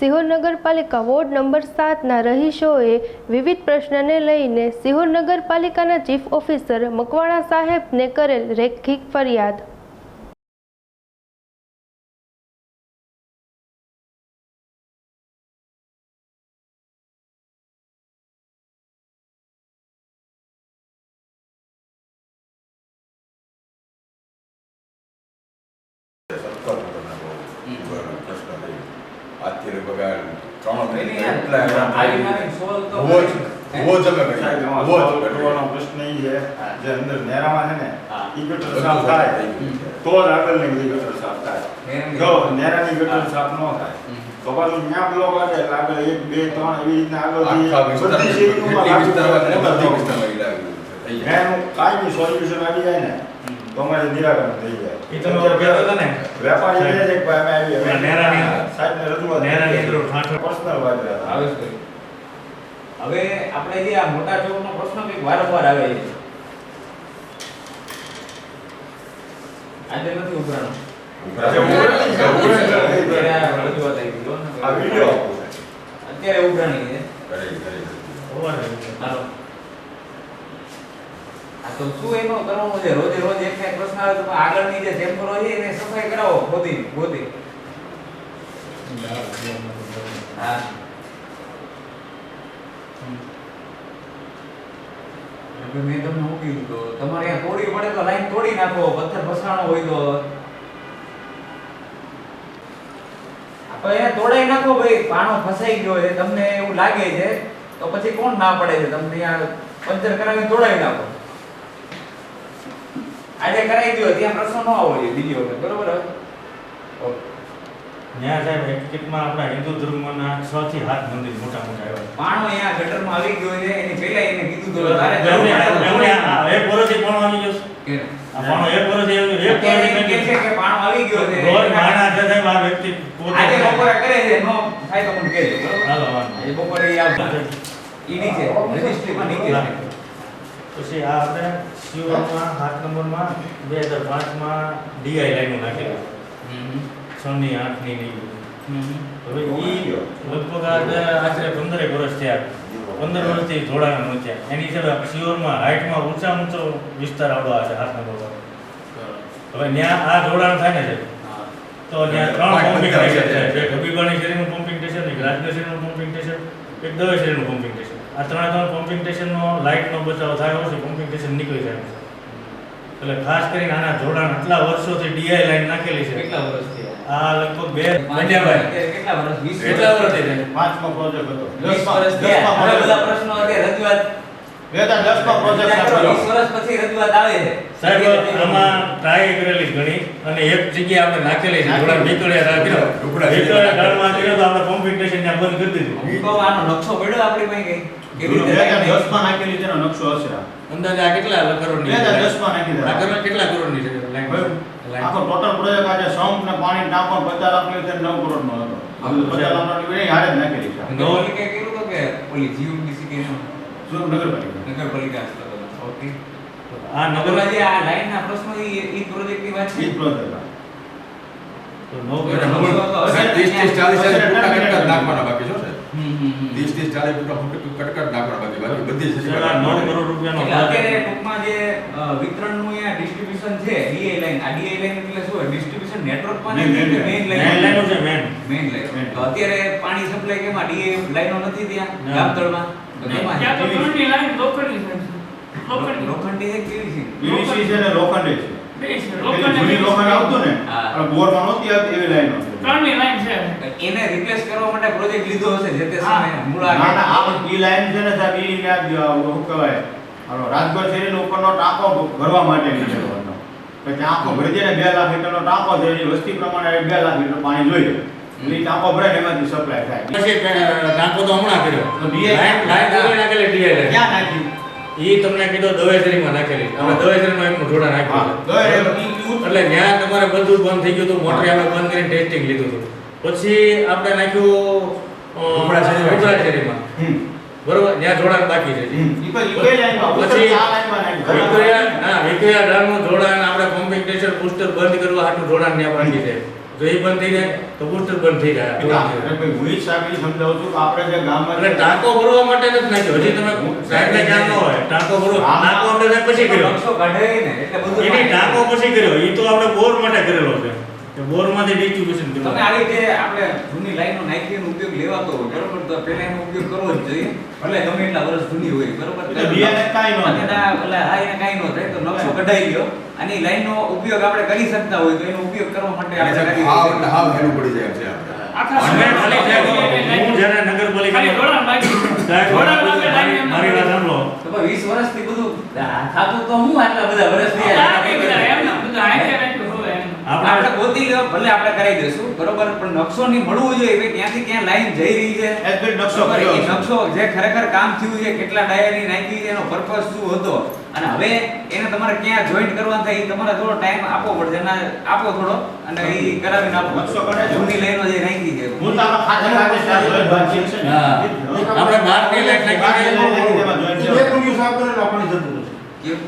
સિહોર નગરપાલિકા ward number સાતના રહીશોએ વિવિધ પ્રશ્નને લઈને સિહોર નગરપાલિકાના ચીફ ઓફિસર મકવાણા સાહેબને કરેલ રેખિક ફરિયાદ. નહીં, મહિને નહીં, એટલા આ એના આવી નાની સોલ તો બહુ જ બહુ જ અમે સાહેબ, કરી એમાં બહુ જ સોલ્વ કરી. કરવાનો પ્રશ્ન ઈ છે જે અંદર નેરામાં છે ને હા. ગટર સાફ થાય. થઈ ગયું. છે. તો જ આગળની ગટર સાફ થાય. જો નેરાની ગટર સાફ ન થાય તો પાછું ત્યાં બ્લોક લાગે એટલે આગળ એક બે ત્રણ એવી રીતના વિસ્તારમાં બધી જાય. કાંઈ સોલ્યુશન આવી જાય ને તો અમારે નિરાકરણ થઈ જાય. વેપારી સાહેબને રજૂઆત પર્સનલ વાત આવે છે. હવે આપણે જે આ મોટા ચોકનો પ્રશ્ન કંઈક વારંવાર આવે છે આજે નથી ઉભરાણો. અત્યારે ઉભરાણી છે કરી, કરી. હોવા દે. હાલો. આ તો શું એનો કરવાનું છે રોજે રોજ એક પ્રશ્ન આવે તો આગળની જે ચેમ્બરો છે એને સફાઈ કરાવો ખોદી ખોદી હા એટલે મેં તમને હું કીધું તો, તમારે અહીંયા તોડી પડે તો લાઈન તોડી નાખો, પથ્થર ફસાણો હોય તો. આપણે તોડાઈ નાખો ભાઈ, પાણો ફસાઈ ગયો છે, તમને એવું લાગે છે, તો પછી કોણ ના પડે છે? તમને અહીંયા પંચર કરાવી તોડાવી નાખો. આજે કરાવી દો ત્યાં પ્રશ્ન ન આવો જોઈએ, બીજી વખત, બરોબર? ઓકે. ન્યા સાહેબ હકીકતમાં આપણા હિન્દુ ધર્મના છ થી સાત મંદિર મોટા મોટા આવ્યા પાણો અહીંયા ગટરમાં આવી ગયો છે એની પહેલા એને કીધું તો તારે આ એક વર્ષથી પાણો આવી ગયો છે. આ પાણો એક વર્ષથી આવ્યો. એક વર્ષથી કે છે કે પાણો આવી ગયો છે. ગોર માણા છે સાહેબ આ વ્યક્તિ પોતે આજે બપોરે કરે છે નો થાય તો મને કહેજો હાલો. આજે બપોરે ઈ આવતા ઈ નીચે રજિસ્ટ્રીમાં નીચે પછી આ આપણે શિવમાં સાત નંબરમાં બે હજાર પાંચમાં ડીઆઈ લાઈનો નાખેલી. છ ની આઠની હવે ઈ લગભગ આશરે પંદરેક વર્ષ થયા. પંદર વર્ષથી જોડાણા નહોત્યા એની હિસાબે શિવરમાં હાઈટમાં ઊંચા ઊંચો વિસ્તાર આવડો આવે છે હાથ નંબર હવે ત્યાં આ જોડાણ થાય ને છે. તો ત્યાં ત્રણ પમ્પિંગ સ્ટેશન છે. એક હબીબાણી શેરીનું પમ્પિંગ સ્ટેશન એક રાજનગર શેરીનું પમ્પિંગ સ્ટેશન એક દવે શેરીનું પમ્પિંગ સ્ટેશન આ ત્રણે ત્રણ પમ્પિંગ સ્ટેશનનો લાઇટનો બચાવ થાય છે પમ્પિંગ સ્ટેશન નીકળી જાય. છે એટલે ખાસ કરીને આના જોડાણ આટલા વર્ષોથી ડીઆઈ લાઈન નાખેલી છે. કેટલા વર્ષ આ લગભગ બે કેટલા વર્ષ? વીસ કેટલા વર્ષ? વર્ષથી પાંચમો પ્રોજેક્ટ હતો. વર્ષ બધા. પ્રશ્નો અત્યારે રજૂઆત પ્રોજેક્ટ વર્ષ પછી રજૂઆત આવે. છે સાહેબ આમાં ટ્રાય કરેલી ઘણી અને એક જગ્યાએ આપણે નાખેલી છે. થોડા વિકળ્યા રાખી ટુકડા વિકળ્યા ગાળમાં કર્યો તો આપણે સ્ટેશન ત્યાં બંધ કરી દીધું. આનો નકશો પડ્યો આપણી પાસે કઈ? બે રીતે હજાર લાગે? નાખેલી તેનો નકશો હશે આ. અંદાજે આ કેટલા કરોડની હજાર દસમાં નાખી આ દીધા. કરોડ કેટલા કરોડની છે. આખો ટોટલ પ્રોજેક્ટ આજે સંપ ને પાણી ટાંકો ને પચાસ લાખની છે ને નવ કરોડનો હતો આ લાખ નો બેય હારે જ નાખેલી છે નગરપાલિકાએ કર્યું તો કે ઓલી જીયુડીસી કે નગરપાલિકા નગરપાલિકા. ઓકે આ નગરના આ લાઈન ના પ્રશ્નો ઈ ઈ પ્રોજેક્ટની વાત છે ઈ પ્રોજેક્ટ. તો નવ. કરોડ સાહેબ, ત્રીસ ત્રીસ ચાલીસ ચાલીસ ફૂટના કટકા જ નાખવાના બાકી છે ત્રીસ ત્રીસ ચાલીસ ફૂટ નાખવાના બાકી બાકી બધી સાહેબ, નવ કરોડ રૂપિયાનો અત્યારે. ટૂંકમાં જે વિતરણનું અહીંયા ડિસ્ટ્રીબ્યુશન છે ડીએ લાઈન આ ડીએ લાઈન એટલે શું distribution network main, main line છે મેન મેઇન લાઈન તો અત્યારે પાણી સપ્લાય કેમાં? ડીએ લાઈનો નથી ત્યાં? ગામતળમાં? તો કેમાં? ત્યાં તો ઘણી લાઈન લોખંડની છે. લોખંડી છે કેવી છે PVC છે ને લોખંડી છે. જૂની લોખંડ આવતું ને અને બોરમાં નહોતી આવતી એવી લાઈનો ત્રણની લાઈન છે. એને રિપ્લેસ કરવા માટે પ્રોજેક્ટ લીધો હશે જે તે સમયે મૂળ ના ના આ આ લાઈન છે ને સાહેબ ઈ યાદ શું કહેવાય. હાલો રાજગઢ શેરીનો ઉપરનો ટાંકો ભરવા માટે છે હતો. કે આખો ભરી જાય ને બે લાખ લીટરનો ટાંકો છે એની વસ્તી પ્રમાણે બે લાખ લીટર પાણી જોઈએ એટલે ટાંકો ભરાય ને એમાંથી સપ્લાય થાય. પછી ટાંકો તો હમણાં કર્યો. લાઈન લાઈન દવે ઈ તમને કીધો દવેસરીમાં નાખેલી. અમે દવેસરીમાં માં જોડાણ હા નાખ્યું એટલે ત્યાં તમારે બધું બંધ થઈ ગયું હતું. મોટર અમે બંધ કરીને ટેસ્ટિંગ લીધું હતું. પછી આપણે નાખ્યું અ, ઉપરા શેરીમાં. ઉપરા શેરીમાં બરોબર? ત્યાં જોડાણ બાકી છે. પછી. વિક્ટોરિયા હા વિક્ટોરિયા ડેમનું જોડાણ આપણે પમ્પિંગ બૂસ્ટર બંધ કરવા હાટું જોડાણ ત્યાં બાકી છે. જો એ બંધ થઈ જાય તો બુસ્ટર બંધ થઈ જાય. હું જ સાહેબ સમજાવું છું કે આપણે જે ગામમાં એટલે ટાંકો ભરવા માટે નથી નાખ્યો. હજી તમે સાહેબને ખ્યાલ ન હોય ટાંકો ભરવો ટાંકો આપણે પછી કર્યો. કાઢે ને એટલે બધું ટાંકો પછી કર્યો. એ તો આપણે બોર માટે કરેલો છે. કે બોરમાંથી ડિસ્ટ્રીબ્યુશન તમે આ રીતે આપણે જૂની લાઈનો નાખી ઉપયોગ લેવાતો હોય બરોબર? તો પહેલા એનો ઉપયોગ કરવો જ જોઈએ. ભલે ગમે એટલા વર્ષ જૂની હોય બરોબર? એટલે બીજાને કાઈ ન થાય. ભલે હા એને કાઈ ન થાય તો નકશો કઢાઈ ગયો અને એ લાઈનનો ઉપયોગ આપણે કરી શકતા હોય તો એનો ઉપયોગ કરવા માટે અને આપણે શકીએ. એટલે હા હેલું પડી જાય છે આપણે. હું જ્યારે નગરપાલિકા મારી વાત સાંભળો. તો 20 વર્ષથી બધું થતું તો હું આટલા બધા વર્ષ થયા આ કઈ બધા એમ ના, બધું આંખે રાખ્યું હોય એમ. આપણે ગોતી લો ભલે આપણે કરાવી દઈશું બરોબર પણ નકશો ની મળવું જોઈએ કે ક્યાંથી ક્યાં લાઈન જઈ રહી છે એસબીઆઈ નકશો કર્યો છે. નકશો જે ખરેખર કામ થયું છે કેટલા ડાયરી નાખી છે એનો પર્પસ શું હતો અને હવે એને તમારે ક્યાં જોઈન્ટ કરવાનું થાય એ તમારે થોડો ટાઈમ આપવો પડશે ના આપો થોડો અને એ કરાવીને આપો નકશો કરે જૂની લાઈનો જે નાખી છે હું તો આમાં ખાતે ખાતે સાહેબ જોઈ છે ને. હા. આપણે નાખી બહારની લાઈટ નાખી જોઈન્ટ એક કરવાનું. સાફ કરેલો આપણે જતું રહેશે. કેવું?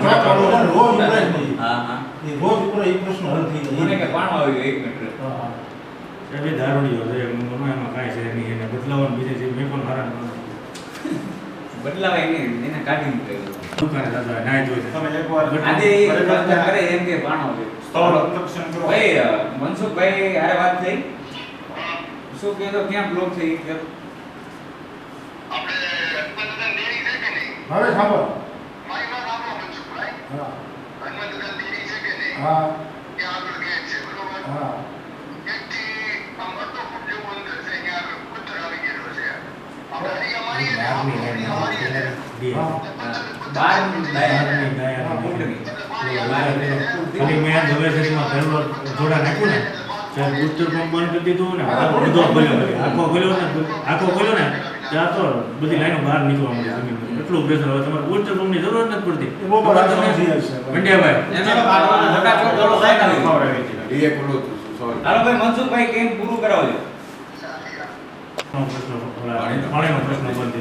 જ્યાં ચાલુ હોય ને રોજ ઉભરાય જ નહીં. હા હા એ રોજ ઉભરાય એ પ્રશ્ન હલ થઈ મને જાય. કે પાણો આવ્યો એક મિનિટ. હા. એ બી ધારણીઓ છે મનમાં એમાં કાંઈ છે નહીં. એને બદલાવાનું બીજે છે મેં પણ મારા બદલાવાય નહીં એને કાઢી મૂકેલું. દુકાને હોય, નાહી ધોઈ તમે એકવાર આજે એ કરે. એમ કે પાણ આવ્યો સ્થળ અવલક્ષણ કરો. ભાઈ મનસુખભાઈ આરે વાત થઈ. શું કહેતો ક્યાં બ્લોક થઈ કે હવે સાંભળો. હા. હા. બાર. ખાલી મેં જોડા નાખ્યું ને. ત્યારે બુસ્ટર પંપ બંધ કરી દીધું ને આ બધો આખો ખોલ્યો ને આખો ખોલ્યો ને. ત્યાં તો બધી લાઈનો બહાર નીકળવા મળી જમીન એટલું પ્રેશર હવે તમારે ઉચ્ચ પંપની જરૂર નથી પડતી. છે. એ એક હાલો ભાઈ મનસુખભાઈ કેમ પૂરું કરાવજો? પાણીનો. પ્રશ્ન બંધ.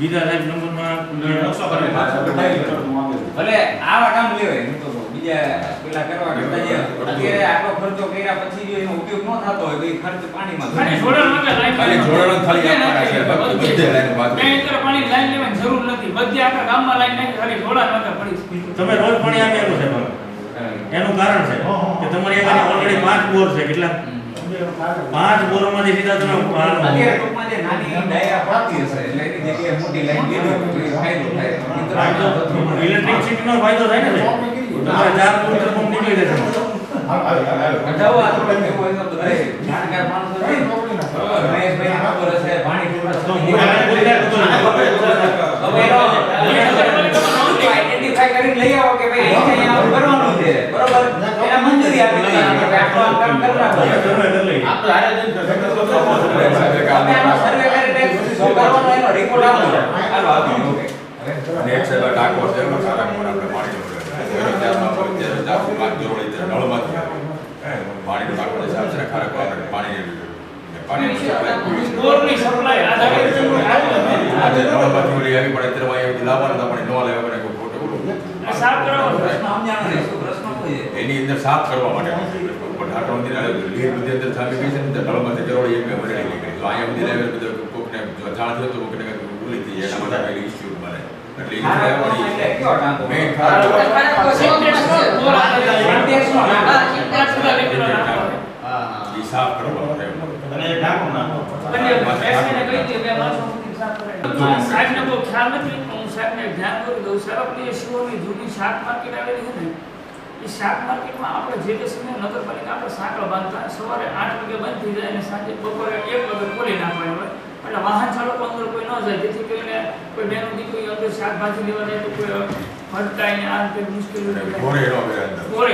બીજા સાહેબ નંબરમાં નકશો કરે ભલે આવા કામ લેવાય. બીજા પેલા કરવા કરતા જે અત્યારે આટલો ખર્ચો કર્યા પછી જો એનો ઉપયોગ ન થતો હોય તો એ ખર્ચ પાણીમાં ખાલી જોડાણ વગર લાઈન ખાલી જોડાણ ખાલી આપવાના છે. બધે બધે. લાઈન બાદ ક્યાંય અત્યારે પાણી લાઈન લેવાની જરૂર નથી. બધે આપણા ગામમાં લાઈન નાખી ખાલી જોડાણ વગર પડી તમે રોજ પાણી આપી આપો સાહેબ એનું કારણ છે કે તમારી આગળ ઓલરેડી પાંચ બોર છે કેટલા? પાંચ બોરોમાંથી સીધા તમે અત્યારે પાણી- ટૂંકમાં જે નાની ડાયરા પડતી હશે એટલે એની જગ્યાએ મોટી લાઈન લીધી હોય તો એ ફાયદો થાય. ઇલેક્ટ્રિસિટીનો ફાયદો થાય ને. તમારે ચાર નીકળી જશે આ હોય તો જાણકાર માણસો છે. બરોબર, ખબર હશે, ખબર હશે. તો હું કરીને લઈ આવો કે ભાઈ અહીંયા આવું કરવાનું છે. બરોબર? એને મંજૂરી આપી દઈએ કે ભાઈ આટલું આમ કામ કરી નાખો. તમે તમે કરી લઈએ. આપણે હારે જઈને સાહેબ, તમે આનો survey કરીને શું કરવાનો એનો report આપો. હાલો, આપી દો, okay. અને એક સાહેબ આ ટાંકો છે એમાં સારા મોટા આપણે પાણી જોડે ત્યારમાં આપણે ત્યારે જાતું પાક જોડે ત્યારે નળમાંથી આવે પાણીનો ટાંકો જે સાહેબ છે ને ખરેખર આપણે પાણી બોરની supply આ આવી લાવવાનું પાણી ન લેવા કોઈ ખોટું બોલું આ સાફ. પ્રશ્ન શું છે? એની અંદર સાફ કરવા માટે. પણ ઢાંકણ બધી લીર બધી અંદર થાકી ગઈ છે ને તો નળમાંથી એમ ભરેલી નીકળી તો અહીંયા બધી લાવે બધું કોકને જાણ થયો તો કોકને ભૂલી થઈ જાય. એના માટે કંઈક ઇસ્યુ બને એ એટલે એ સાફ કરવા અને એ ઢાંકો નાખો. અને કહી દે બે માણસો સાફ કરાવી. સાહેબને બહુ ખ્યાલ નથી હું સાહેબને ધ્યાન કરી દઉં સાહેબ આપણી શિવોની જૂની શાક માર્કેટ આવેલી છે ને એ શાક માર્કેટમાં આપણે જે તે સમયે નગરપાલિકા આપણે સાંકળ બાંધતા સવારે આઠ વાગે બંધ થઈ જાય અને સાંજે બપોરે એક વાગે ખોલી નાખવાની હોય એટલે વાહન ચાલકો અંદર કોઈ ન જાય જેથી કરીને કોઈ બેનો દીકરી અંદર શાકભાજી લેવા જાય તો કોઈ ભટકાય ને આ રીતે મુશ્કેલી થાય. ઘોરે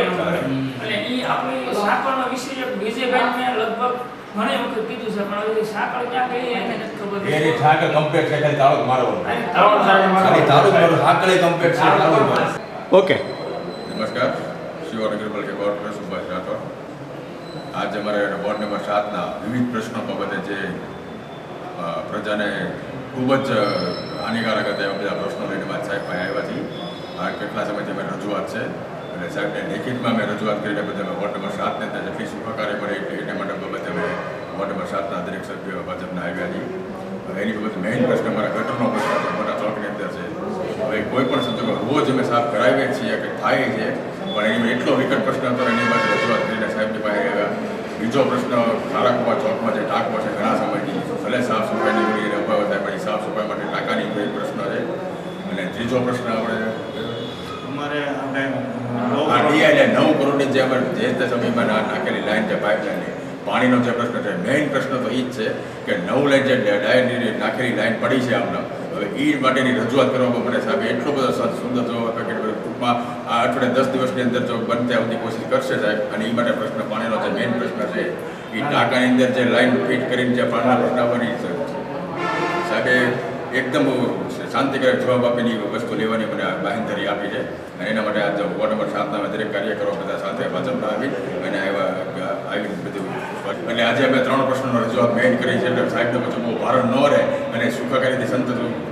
નો કરે ન એટલે ઈ આપણી સાંકળનો વિષય એક બીજે ભાઈ મેં લગભગ ઘણી વખત કીધું છે પણ હવે સાંકળ ક્યાં ગઈ એને નથી ખબર એની કમ્પેક્ટ છે એટલે તાળો મારવો તાળો ખાલી તાળો જ મારવાનો હાકડે છે તાળો મારવો ઓકે. નમસ્કાર. શિવા નગરપાલિકા કોર્પોરેટર સુભાષ રાઠોડ. આજે અમારે વોર્ડ નંબર સાતના વિવિધ પ્રશ્નો બાબતે જે પ્રજાને ખૂબ જ હાનિકારક હતા એવા બધા પ્રશ્નો લઈને વાત સાહેબ પાસે આવ્યા છીએ. આ કેટલા સમયથી અમે રજૂઆત છે? અને સાહેબને લેખિતમાં અમે રજૂઆત કરીને બધા અમે વોર્ડ નંબર સાતને ત્યાં જેટલી સુખાકારી મળે એટલે માટે બાબતે અમે વોર્ડ નંબર સાતના દરેક સભ્યો ભાજપના આવ્યા છીએ. એની બાબતે મેઇન પ્રશ્ન અમારા ગટરનો પ્રશ્ન છે, મોટા ચોકની અંદર છે. હવે કોઈ પણ સંજોગો રોજ અમે સાફ કરાવીએ છીએ કે થાય છે, પણ એની એટલો વિકટ પ્રશ્ન હતો એની માટે રજૂઆત કરીને સાહેબની પાસે બીજો પ્રશ્ન, ખારાકુવા ચોકમાં જે ટાંકો છે ઘણા સમયથી, ભલે સાફ સફાઈની વળી બધા થાય પણ સાફ સફાઈ માટે ટાંકાની પ્રશ્ન છે? અને ત્રીજો પ્રશ્ન આપણે આ એટલે નવ કરોડની જે જે તે સમયમાં નાખેલી લાઈન છે પાઇપલાઇનની પાણીનો જે પ્રશ્ન છે મેઇન પ્રશ્ન તો એ જ છે કે નવ લાઈન જે ડાયરની નાખેલી લાઈન પડી છે આમના. હવે એ માટેની રજૂઆત કરવામાં મને સાહેબ એટલો બધો સુંદર જવાબ આપ્યો કે ટૂંકમાં આ અઠવાડિયે દસ દિવસની અંદર જો બનતે આવતી કોશિશ કરશે સાહેબ. અને એ માટે પ્રશ્ન પાણીનો જે મેઇન પ્રશ્ન છે એ ટાંકાની અંદર જે લાઈન ફિટ કરીને જે પાણીના પ્રશ્ન બની છે. સાહેબે એકદમ શાંતિકારક જવાબ આપીને વસ્તુ લેવાની મને બાહેંધરી આપી છે. અને એના માટે આજે વોર્ડ નંબર સાતના દરેક કાર્યકરો બધા સાથે ભાજપના આવી અને આવ્યા આવી બધું એટલે આજે અમે ત્રણ પ્રશ્નોનો રજૂઆત મેઇન કરી છે એટલે સાહેબને પછી બહુ ભારણ ન રહે અને સુખાકારીથી સંતત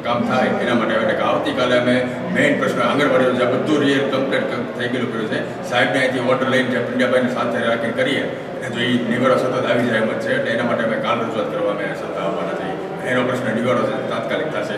કામ થાય એના માટે એટલે આવતીકાલે અમે મેઇન પ્રશ્ન આંગણવાડીઓ જે બધું રિયલ કમ્પ્લીટ થઈ ગયેલું કર્યું છે, સાહેબને અહીંથી ઓર્ડર લઈને જે પિંડાભાઈને સાથે રાખીને કરીએ અને જો એ નિવારો સતત આવી જાય એમ જ છે. એટલે એના માટે એનો પ્રશ્ન નિવારો તાત્કાલિકતા છે.